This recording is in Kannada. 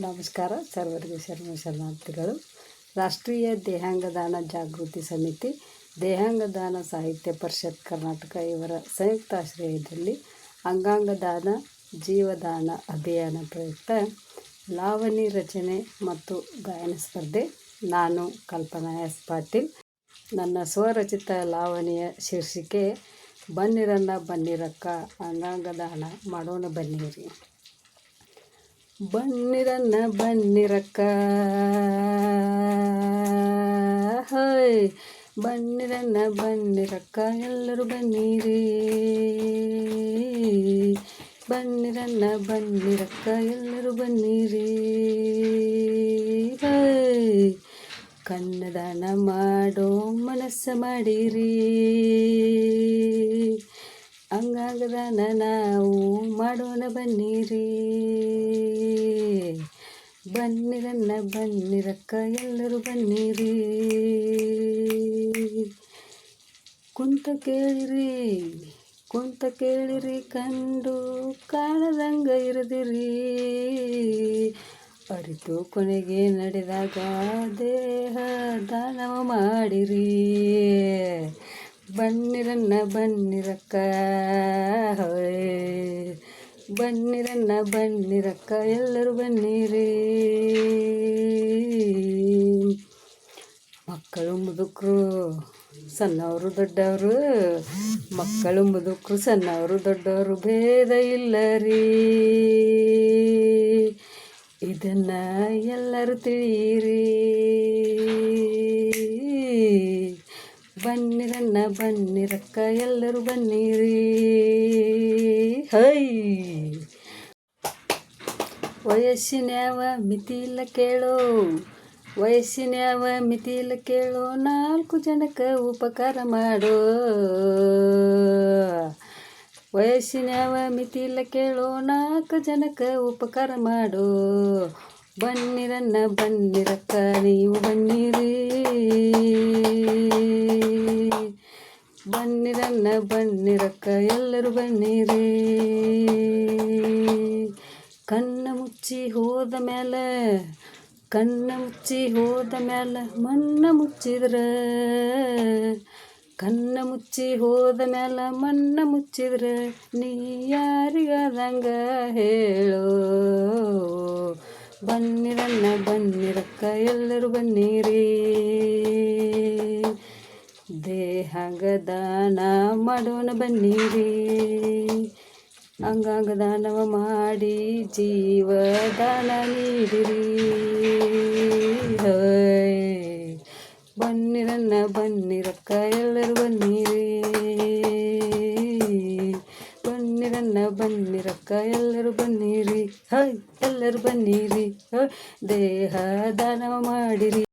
ನಮಸ್ಕಾರ. ಸರ್ವರಿಗೆ ಶರ್ಮ ಶರಣಾರ್ಥಿಗಳು. ರಾಷ್ಟ್ರೀಯ ದೇಹಾಂಗ ದಾನ ಜಾಗೃತಿ ಸಮಿತಿ, ದೇಹಾಂಗ ದಾನ ಸಾಹಿತ್ಯ ಪರಿಷತ್ ಕರ್ನಾಟಕ ಇವರ ಸಂಯುಕ್ತ ಆಶ್ರಯದಲ್ಲಿ ಅಂಗಾಂಗ ದಾನ ಜೀವದಾನ ಅಭಿಯಾನ ಪ್ರಯುಕ್ತ ಲಾವಣಿ ರಚನೆ ಮತ್ತು ಗಾಯನ ಸ್ಪರ್ಧೆ ನಾನು ಕಲ್ಪನಾ ಎಸ್ ಪಾಟೀಲ್. ನನ್ನ ಸ್ವರಚಿತ ಲಾವಣಿಯ ಶೀರ್ಷಿಕೆ ಬನ್ನಿರನ್ನ ಬನ್ನಿರಕ್ಕ, ಅಂಗಾಂಗ ದಾನ ಮಾಡೋಣ ಬನ್ನಿರಿ. ಬನ್ನಿರನ್ನ ಬನ್ನಿರಕ್ಕ. ಹೋಯ್ ಬನ್ನಿರನ್ನ ಬನ್ನಿರಕ್ಕ. ಎಲ್ಲರೂ ಬನ್ನಿರಿ. ಬನ್ನಿರನ್ನ ಬನ್ನಿರಕ್ಕ. ಎಲ್ಲರೂ ಬನ್ನಿರಿ. ಹೈ ಕನ್ನದಾನ ಮಾಡೋ ಮನಸ್ಸು ಮಾಡಿರಿ. ಅಂಗಾಂಗದಾನ ನಾವು ಮಾಡೋಣ ಬನ್ನಿರಿ. ಬನ್ನಿರನ್ನ ಬನ್ನಿರಕ್ಕ, ಎಲ್ಲರೂ ಬನ್ನಿರಿ. ಕುಂತ ಕೇಳಿರಿ ಕುಂತ ಕೇಳಿರಿ, ಕಂಡು ಕಾಣದಂಗ ಇರದಿರಿ. ಅರಿತು ಕೊನೆಗೆ ನಡೆದಾಗ ದೇಹ ದಾನವ ಮಾಡಿರಿ. ಬನ್ನಿರನ್ನ ಬನ್ನಿರಕ್ಕ ಬನ್ನಿರನ್ನ ಬನ್ನಿರಕ್ಕ, ಎಲ್ಲರೂ ಬನ್ನಿರಿ. ಮಕ್ಕಳು ಮುದುಕರು, ಸಣ್ಣವರು ದೊಡ್ಡವರು, ಮಕ್ಕಳು ಮುದುಕರು, ಸಣ್ಣವರು ದೊಡ್ಡವರು ಭೇದ ಇಲ್ಲ ರೀ ಇದನ್ನ ಎಲ್ಲರೂ ತಿಳಿಯಿರಿ. ಬನ್ನಿರನ್ನ ಬನ್ನಿರಕ್ಕ, ಎಲ್ಲರೂ ಬನ್ನಿರಿ. ಹೈ. ವಯಸ್ಸಿನ್ಯಾವ ಇಲ್ಲ ಕೇಳೋ, ವಯಸ್ಸಿನ್ಯಾವ ಇಲ್ಲ ಕೇಳೋ, ನಾಲ್ಕು ಜನಕ್ಕೆ ಉಪಕಾರ ಮಾಡೋ. ವಯಸ್ಸಿನ್ಯಾವ ಇಲ್ಲ ಕೇಳೋ, ನಾಲ್ಕು ಜನಕ್ಕೆ ಉಪಕಾರ ಮಾಡೋ. ಬನ್ನಿರನ್ನ ಬನ್ನಿರಕ್ಕ, ನೀವು ಬನ್ನಿರಿ. ಬನ್ನಿರನ್ನ ಬನ್ನಿರಕ್ಕ, ಎಲ್ಲರೂ ಬನ್ನಿರಿ. ಕಣ್ಣ ಮುಚ್ಚಿ ಹೋದ ಮೇಲೆ ಕಣ್ಣ ಮುಚ್ಚಿ ಹೋದ ಮೇಲೆ ಮಣ್ಣ ಮುಚ್ಚಿದ್ರ. ಕಣ್ಣ ಮುಚ್ಚಿ ಹೋದ ಮೇಲೆ ಮಣ್ಣ ಮುಚ್ಚಿದ್ರ, ನೀ ಯಾರಿಗದಂಗ ಹೇಳೋ? ಬನ್ನಿರನ್ನ ಬನ್ನಿರಕ್ಕ, ಎಲ್ಲರೂ ಬನ್ನಿರಿ. ದೇಹಾಂಗ ದಾನ ಮಾಡೋಣ ಬನ್ನಿರಿ. ಅಂಗಾಂಗ ದಾನವ ಮಾಡಿ ಜೀವ ದಾನ ನೀಡಿರಿ. ಬನ್ನಿರನ್ನ ಬನ್ನಿರಕ್ಕ ಎಲ್ಲರೂ ಬನ್ನಿರಿ. ಬನ್ನಿರನ್ನ ಬನ್ನಿರಕ್ಕ ಎಲ್ಲರೂ ಬನ್ನಿರಿ. ಹಾಯ್ ಎಲ್ಲರೂ ಬನ್ನಿರಿ. ದೇಹ ದಾನವ ಮಾಡಿರಿ.